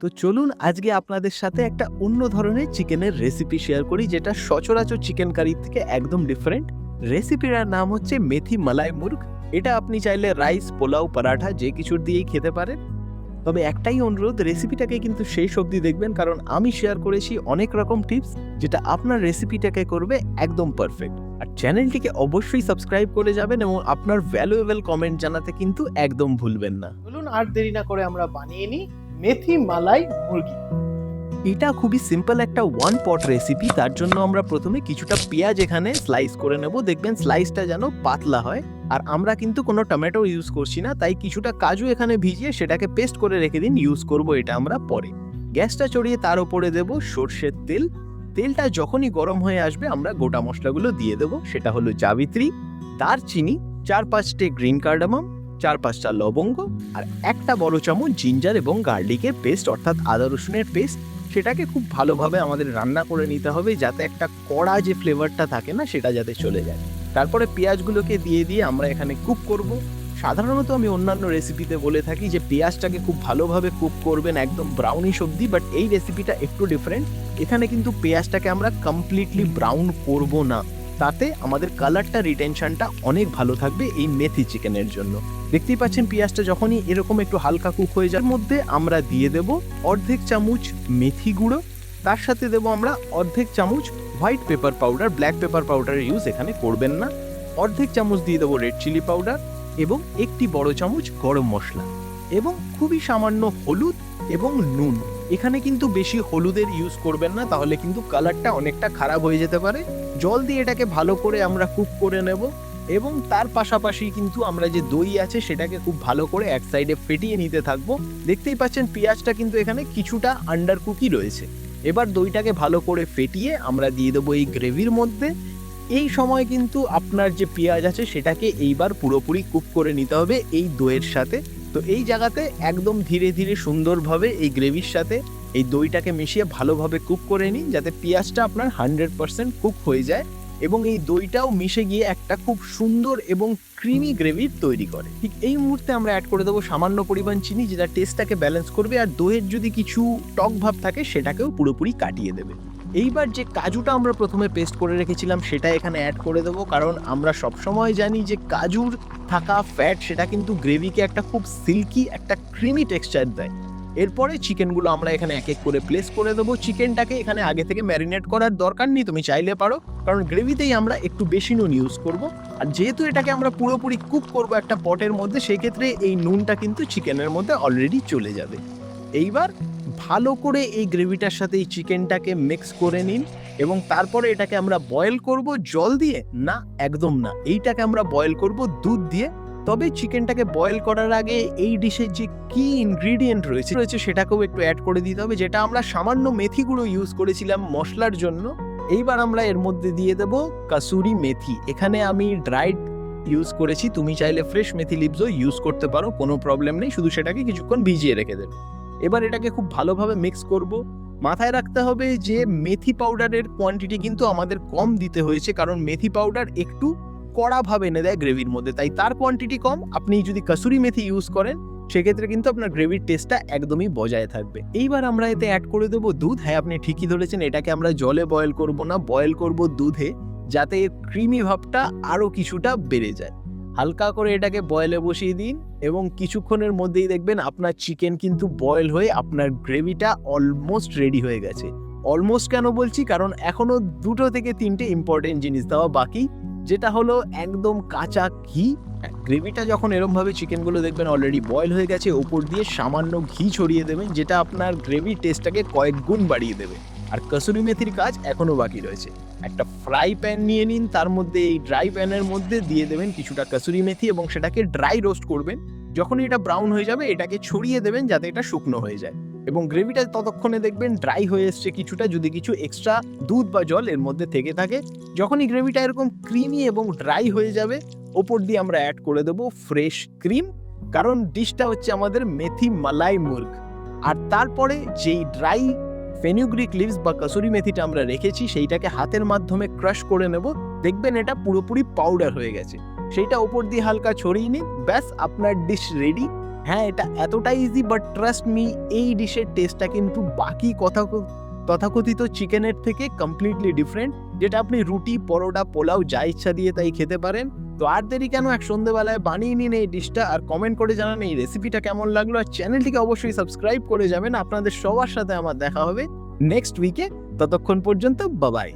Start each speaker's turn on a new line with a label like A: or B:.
A: তো চলুন আজকে আপনাদের সাথে একটা অন্য ধরনের চিকেনের রেসিপি শেয়ার করি, যেটা সচরাচর চিকেন কারির থেকে একদম ডিফারেন্ট রেসিপিটার নাম হচ্ছে মেথি মালাই মুর্গ। এটা আপনি চাইলে রাইস পোলাও, পরাঠা যে কিছুর দিয়েই খেতে পারেন। তবে একটাই অনুরোধ রেসিপিটাকে কিন্তু সেই অবধি দেখবেন, কারণ আমি শেয়ার করেছি অনেক রকম টিপস যেটা আপনার রেসিপিটাকে করবে একদম পারফেক্ট আর চ্যানেলটিকে অবশ্যই সাবস্ক্রাইব করে যাবেন এবং আপনার ভ্যালুয়েবল কমেন্ট জানাতে কিন্তু একদম ভুলবেন না।
B: বলুন আর দেরি না করে আমরা বানিয়ে নিই। মেথি মালাই মুরগি।
A: এটা খুবই সিম্পল একটা ওয়ান পট রেসিপি তার জন্য আমরা প্রথমে কিছুটা পেঁয়াজ এখানে স্লাইস করে নেব। দেখবেন স্লাইসটা যেন পাতলা হয়, আর আমরা কিন্তু কোনো টমেটো ইউজ করছি না, তাই কিছুটা কাজু এখানে ভিজিয়ে সেটাকে পেস্ট করে রেখে দিন ইউজ করব এটা আমরা পরে। গ্যাসটা চড়িয়ে তার উপরে দেব সর্ষের তেল। তেলটা যখনই গরম হয়ে আসবে, আমরা গোটা মশলাগুলো দিয়ে দেব। সেটা হলো জাবিত্রী, দারচিনি, চার পাঁচটে গ্রিন কার্ডামাম চার পাঁচটা লবঙ্গ আর একটা বড় চামচ জিঞ্জার এবং গার্লিকের পেস্ট অর্থাৎ আদা রসুনের পেস্ট সেটাকে খুব ভালোভাবে আমাদের রান্না করে নিতে হবে যাতে একটা কড়া যে ফ্লেভারটা থাকে না, সেটা যাতে চলে যায়। তারপরে পেঁয়াজগুলোকে দিয়ে দিয়ে আমরা এখানে কুক করব। সাধারণত আমি অন্যান্য রেসিপিতে বলে থাকি যে পেঁয়াজটাকে খুব ভালোভাবে কুক করবেন একদম ব্রাউনি অবধি বাট এই রেসিপিটা একটু ডিফারেন্ট এখানে কিন্তু পেঁয়াজটাকে আমরা কমপ্লিটলি ব্রাউন করব না। তাতে আমাদের কালারটা রিটেনশনটা অনেক ভালো থাকবে এই মেথি চিকেনের জন্য। দেখতেই পাচ্ছেন পেঁয়াজটা যখনই এরকম একটু হালকা কুক হয়ে যাওয়ার মধ্যে আমরা দিয়ে দেব অর্ধেক চামচ মেথি গুঁড়ো, তার সাথে দেব আমরা অর্ধেক চামচ white pepper powder black pepper পাউডারের ইউজ এখানে করবেন না। অর্ধেক চামচ দিয়ে দেবো রেড চিলি পাউডার এবং একটি বড় চামচ গরম মশলা এবং খুবই সামান্য হলুদ এবং নুন। এখানে কিন্তু বেশি হলুদের ইউজ করবেন না, তাহলে কিন্তু কালারটা অনেকটা খারাপ হয়ে যেতে পারে। জল দিয়ে এটাকে ভালো করে আমরা কুক করে নেব এবং তার পাশাপাশি কিন্তু আমরা যে দই আছে সেটাকে খুব ভালো করে এক সাইডে ফেটিয়ে নিতে থাকব। দেখতেই পাচ্ছেন পেঁয়াজটা কিন্তু এখানে কিছুটা আন্ডার কুকি রয়েছে। এবার দইটাকে ভালো করে ফেটিয়ে আমরা দিয়ে দেবো এই গ্রেভির মধ্যে। এই সময় কিন্তু আপনার যে পেঁয়াজ আছে সেটাকে এইবার পুরোপুরি কুক করে নিতে হবে এই দইয়ের সাথে। তো এই জায়গাতে একদম ধীরে ধীরে সুন্দরভাবে এই গ্রেভির সাথে এই দইটাকে মিশিয়ে ভালোভাবে কুক করে নিন যাতে পেঁয়াজটা আপনার হান্ড্রেড পার্সেন্ট কুক হয়ে যায় এবং এই দইটাও মিশে গিয়ে একটা খুব সুন্দর এবং ক্রিমি গ্রেভি তৈরি করে। ঠিক এই মুহূর্তে আমরা অ্যাড করে দেবো সামান্য পরিমাণ চিনি যেটা টেস্টটাকে ব্যালেন্স করবে আর দইয়ের যদি কিছু টক ভাব থাকে সেটাকেও পুরোপুরি কাটিয়ে দেবে। এইবার যে কাজুটা আমরা প্রথমে পেস্ট করে রেখেছিলাম সেটা এখানে অ্যাড করে দেবো কারণ আমরা সবসময় জানি যে কাজুর থাকা ফ্যাট সেটা কিন্তু গ্রেভিকে একটা খুব সিল্কি একটা ক্রিমি টেক্সচার দেয়। এরপরে চিকেনগুলো আমরা এখানে এক এক করে প্লেস করে দেবো। চিকেনটাকে এখানে আগে থেকে ম্যারিনেট করার দরকার নেই, তুমি চাইলে পারো। কারণ গ্রেভিতেই আমরা একটু বেশি নুন ইউজ করব। আর যেহেতু এটাকে আমরা পুরোপুরি কুক করব একটা পটের মধ্যে, সেই ক্ষেত্রে এই নুনটা কিন্তু চিকেনের মধ্যে অলরেডি চলে যাবে। এইবার ভালো করে এই গ্রেভিটার সাথে এই চিকেনটাকে মিক্স করে নিন এবং তারপরে এটাকে আমরা বয়েল করব জল দিয়ে? না, একদম না। এইটাকে আমরা বয়েল করব দুধ দিয়ে। তবে চিকেনটাকে বয়েল করার আগে এই ডিশের যে কি ইনগ্রিডিয়েন্ট রয়েছে রয়েছে সেটাকেও একটু অ্যাড করে দিতে হবে, যেটা আমরা সামান্য মেথি গুঁড়ো ইউজ করেছিলাম মশলার জন্য। এইবার আমরা এর মধ্যে দিয়ে দেব কাসুরি মেথি। এখানে আমি ড্রাইড ইউজ করেছি। তুমি চাইলে ফ্রেশ মেথি লিপসও ইউজ করতে পারো, কোনো প্রবলেম নেই। শুধু সেটাকে কিছুক্ষণ ভিজিয়ে রেখে দেবে। এবার এটাকে খুব ভালোভাবে মিক্স করব। মাথায় রাখতে হবে যে মেথি পাউডারের কোয়ান্টিটি কিন্তু আমাদের কম দিতে হয়েছে, কারণ মেথি পাউডার একটু কড়াভাবে এনে দেয় গ্রেভির মধ্যে। তাই তার কোয়ান্টিটি কম, আপনি যদি কাসুরি মেথি ইউজ করেন, সেক্ষেত্রে কিন্তু আপনার গ্রেভির টেস্টটা একদমই বজায় থাকবে। এইবার আমরা এতে অ্যাড করে দেবো দুধ। হ্যাঁ আপনি ঠিকই ধরেছেন, এটাকে আমরা জলে বয়েল করব না বয়েল করব দুধে, যাতে ক্রিমি ভাবটা আরও কিছুটা বেড়ে যায়। হালকা করে এটাকে বয়েলে বসিয়ে দিন এবং কিছুক্ষণের মধ্যেই দেখবেন আপনার চিকেন কিন্তু বয়েল হয়ে আপনার গ্রেভিটা অলমোস্ট রেডি হয়ে গেছে। অলমোস্ট কেন বলছি? কারণ এখনও দুটো থেকে তিনটে ইম্পর্টেন্ট জিনিস দেওয়া বাকি, যেটা হলো একদম কাঁচা ঘি। গ্রেভিটা যখন এরমভাবে চিকেনগুলো দেখবেন অলরেডি বয়েল হয়ে গেছে, ওপর দিয়ে সামান্য ঘি ছড়িয়ে দেবেন, যেটা আপনার গ্রেভি টেস্টটাকে কয়েক গুণ বাড়িয়ে দেবে। আর কসুরি মেথির কাজ এখনও বাকি রয়েছে। একটা ফ্রাই প্যান নিয়ে নিন, তার মধ্যে এই ড্রাই প্যানের মধ্যে দিয়ে দেবেন কিছুটা কসুরি মেথি এবং সেটাকে ড্রাই রোস্ট করবেন। যখন এটা ব্রাউন হয়ে যাবে, এটাকে ছড়িয়ে দেবেন যাতে এটা শুকনো হয়ে যায়। এবং গ্রেভিটা ততক্ষণে দেখবেন ড্রাই হয়ে এসছে কিছুটা, যদি কিছু এক্সট্রা দুধ বা জল এর মধ্যে থেকে থাকে। যখনই গ্রেভিটা এরকম ক্রিমি এবং ড্রাই হয়ে যাবে, ওপর দিয়ে আমরা অ্যাড করে দেবো ফ্রেশ ক্রিম কারণ ডিশটা হচ্ছে আমাদের মেথি মালাই মুর্গ। আর তারপরে যেই ড্রাই ফেনিউগ্রিক লিভস বা কসুরি মেথিটা আমরা রেখেছি, সেইটাকে হাতের মাধ্যমে ক্রাশ করে নেব। দেখবেন এটা পুরোপুরি পাউডার হয়ে গেছে। সেইটা ওপর দিয়ে হালকা ছড়িয়ে নিন, ব্যাস আপনার ডিশ রেডি। হ্যাঁ এটা এতটাই ইজি বাট ট্রাস্ট মি এই ডিশের টেস্টটা কিন্তু বাকি কথা তথাকথিত চিকেনের থেকে কমপ্লিটলি ডিফারেন্ট যেটা আপনি রুটি, পরোটা, পোলাও, যা ইচ্ছা দিয়ে তাই খেতে পারেন। তো আর দেরি কেন? এক সন্ধ্যেবেলায় বানিয়ে নিন এই ডিশটা আর কমেন্ট করে জানান এই রেসিপিটা কেমন লাগল। আর চ্যানেলটিকে অবশ্যই সাবস্ক্রাইব করে যাবেন। আপনাদের সবার সাথে আমার দেখা হবে। নেক্সট উইকে ততক্ষণ পর্যন্ত বাবাই